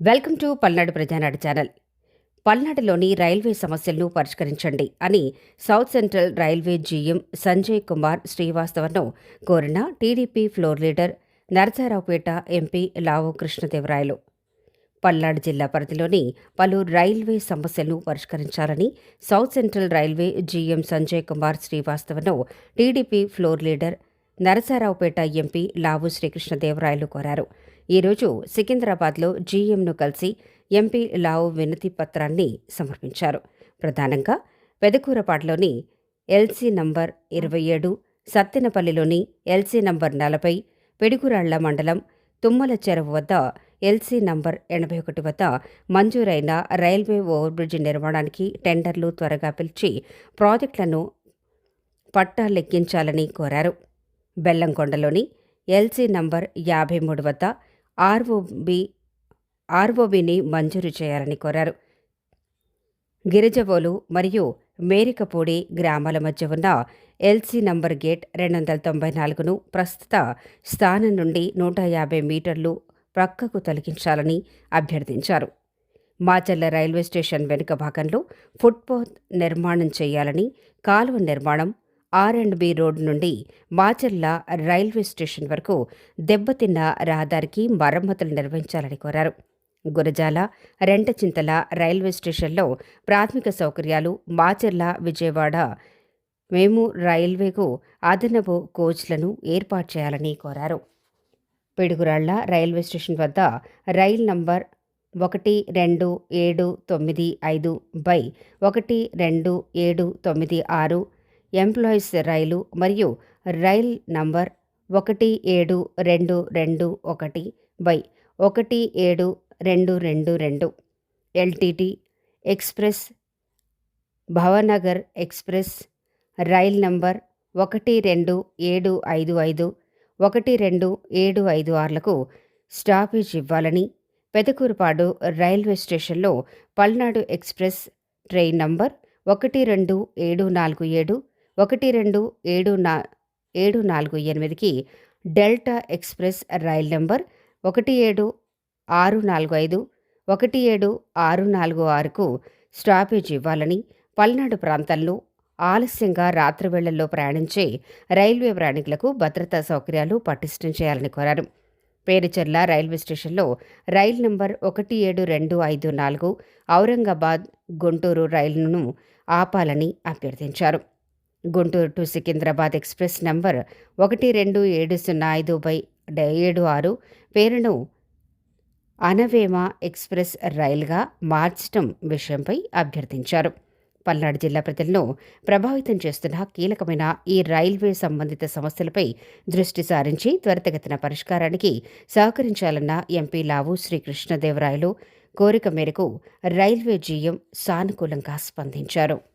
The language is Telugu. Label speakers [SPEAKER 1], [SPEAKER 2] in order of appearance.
[SPEAKER 1] Welcome to Palnadu Prajanadu channel. పల్నాడులోని railway సమస్యలను పరిష్కరించండి అని south central railway GM Sanjay Kumar శ్రీవాస్తవను కోరిన TDP floor leader Narasaraopet MP Lavu Krishnadevarayalu. Palnadu జిల్లా పరిధిలోని పలు రైల్వే సమస్యలను పరిష్కరించాలని south central railway GM Sanjay Kumar శ్రీవాస్తవను TDP floor leader Narasaraopet MP Lavu Srikrishnadevarayalu కోరారు. ఈరోజు సికింద్రాబాద్లో జీఎంను కలిసి ఎంపీ లావు వినతి పత్రాన్ని సమర్పించారు. ప్రధానంగా పెదకూరపాడులోని ఎల్సీ నంబర్ ఇరవై ఏడు సత్తెనపల్లిలోని ఎల్సీ నంబర్ నలభై పిడుగురాళ్ళ మండలం తుమ్మల చెరువు వద్ద ఎల్సీ నంబర్ ఎనభై ఒకటి వద్ద మంజూరైన రైల్వే ఓవర్బ్రిడ్జ్ నిర్మాణానికి టెండర్లు త్వరగా పిలిచి ప్రాజెక్టులను పట్టా లెక్కించాలని కోరారు. బెల్లంకొండలోని ఎల్సీ నంబర్ యాభై మూడు వద్ద ఆర్ఓబి ఆర్ఓబిని మంజూరు చేయాలని కోరారు. గిరిజవోలు మరియు మేరికపూడి గ్రామాల మధ్య ఉన్న ఎల్సీ నంబర్ గేట్ రెండు వందల తొంభై నాలుగును ప్రస్తుత స్థానం నుండి నూట యాభై మీటర్లు ప్రక్కకు తొలగించాలని అభ్యర్థించారు. మాచర్ల రైల్వే స్టేషన్ వెనుక భాగంలో ఫుట్పాత్ నిర్మాణం చేయాలని కాలువ నిర్మాణం ఆర్ అండ్ బి రోడ్ నుండి మాచర్ల రైల్వే స్టేషన్ వరకు దెబ్బతిన్న రహదారికి మరమ్మతులు నిర్వహించాలని కోరారు. గురజాల రెంటచింతల రైల్వే స్టేషన్లో ప్రాథమిక సౌకర్యాలు మాచర్ల విజయవాడ మేము రైల్వేకు అదనపు కోచ్లను ఏర్పాటు చేయాలని కోరారు. పిడుగురాళ్ళ రైల్వే స్టేషన్ వద్ద రైల్ నంబర్ ఒకటి రెండు ఏడు తొమ్మిది ఐదు బై ఒకటి రెండు ఏడు తొమ్మిది ఆరు ఎంప్లాయీస్ రైలు మరియు రైల్ నంబర్ ఒకటి ఏడు రెండు రెండు ఒకటి బై ఒకటి ఏడు రెండు రెండు రెండు LTT express Bhavnagar express rail number ఒకటి రెండు ఏడు ఐదు ఐదు ఒకటి రెండు ఏడు ఐదు ఆరులకు స్టాపేజ్ ఇవ్వాలని పెదకూరుపాడు రైల్వే స్టేషన్లో పల్నాడు ఎక్స్ప్రెస్ ట్రైన్ నంబర్ ఒకటి రెండు ఏడు నాలుగు ఏడు ఒకటి రెండు ఏడు నా ఏడు నాలుగు ఎనిమిదికి డెల్టా ఎక్స్ప్రెస్ రైల్ నెంబర్ ఒకటి ఏడు ఆరు నాలుగు ఐదు ఒకటి ఏడు ఆరు నాలుగు ఆరుకు స్టాపేజ్ ఇవ్వాలని పల్నాడు ప్రాంతాల్లో ఆలస్యంగా రాత్రి వేళల్లో ప్రయాణించే రైల్వే ప్రయాణికులకు భద్రతా సౌకర్యాలు పటిష్టం చేయాలని కోరారు. పేరుచెర్ల రైల్వే స్టేషన్లో రైలు నంబర్ ఒకటి ఏడు రెండు ఐదు నాలుగు ఔరంగాబాద్ గుంటూరు రైలును ఆపాలని అభ్యర్థించారు. Guntur to Secunderabad express number ఒకటి రెండు ఏడు సున్నా ఐదు బై ఏడు ఆరు. పేరును అనవేమ ఎక్స్ప్రెస్ రైలుగా మార్చడం విషయంపై అభ్యర్థించారు. పల్నాడు జిల్లా ప్రజలను ప్రభావితం చేస్తున్న కీలకమైన ఈ రైల్వే సంబంధిత సమస్యలపై దృష్టి సారించి త్వరితగతిన పరిష్కారానికి సహకరించాలన్న ఎంపీ లావు శ్రీకృష్ణదేవరాయలు కోరిక మేరకు రైల్వే జీఎం సానుకూలంగా స్పందించారు.